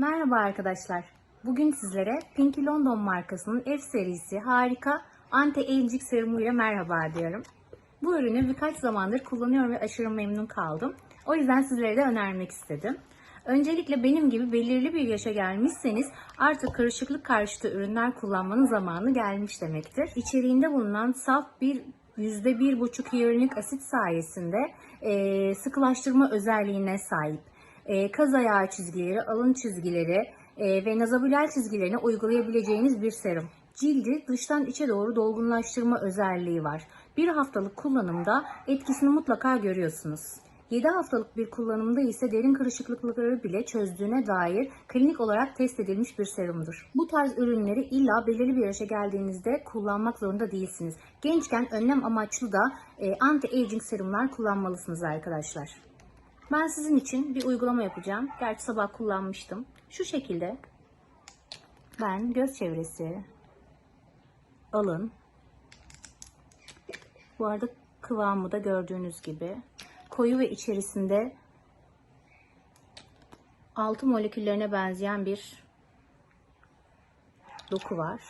Merhaba arkadaşlar. Bugün sizlere Pinky London markasının F serisi harika anti-aging serumu ile merhaba diyorum. Bu ürünü birkaç zamandır kullanıyorum ve aşırı memnun kaldım. O yüzden sizlere de önermek istedim. Öncelikle benim gibi belirli bir yaşa gelmişseniz artık karışıklık karşıtı ürünler kullanmanın zamanı gelmiş demektir. İçeriğinde bulunan saf bir %1,5 hyaluronik asit sayesinde e, sıkılaştırma özelliğine sahip. E, kaz ayağı çizgileri, alın çizgileri e, ve nazobüler çizgilerine uygulayabileceğiniz bir serum. Cildi dıştan içe doğru dolgunlaştırma özelliği var. Bir haftalık kullanımda etkisini mutlaka görüyorsunuz. 7 haftalık bir kullanımda ise derin kırışıklıkları bile çözdüğüne dair klinik olarak test edilmiş bir serumdur. Bu tarz ürünleri illa belirli bir yaşa geldiğinizde kullanmak zorunda değilsiniz. Gençken önlem amaçlı da e, anti-aging serumlar kullanmalısınız arkadaşlar. Ben sizin için bir uygulama yapacağım. Gerçi sabah kullanmıştım. Şu şekilde ben göz çevresi, alın, bu arada kıvamı da gördüğünüz gibi koyu ve içerisinde altı moleküllerine benzeyen bir doku var.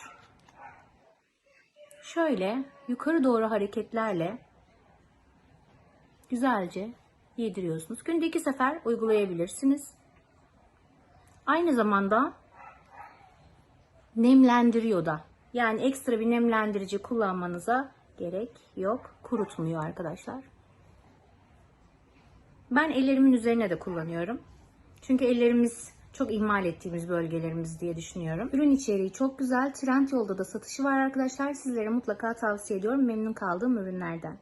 Şöyle yukarı doğru hareketlerle güzelce yediriyorsunuz. Günde iki sefer uygulayabilirsiniz. Aynı zamanda nemlendiriyor da. Yani ekstra bir nemlendirici kullanmanıza gerek yok. Kurutmuyor arkadaşlar. Ben ellerimin üzerine de kullanıyorum. Çünkü ellerimiz çok ihmal ettiğimiz bölgelerimiz diye düşünüyorum. Ürün içeriği çok güzel. Trendyol'da da satışı var arkadaşlar. Sizlere mutlaka tavsiye ediyorum. Memnun kaldığım ürünlerden.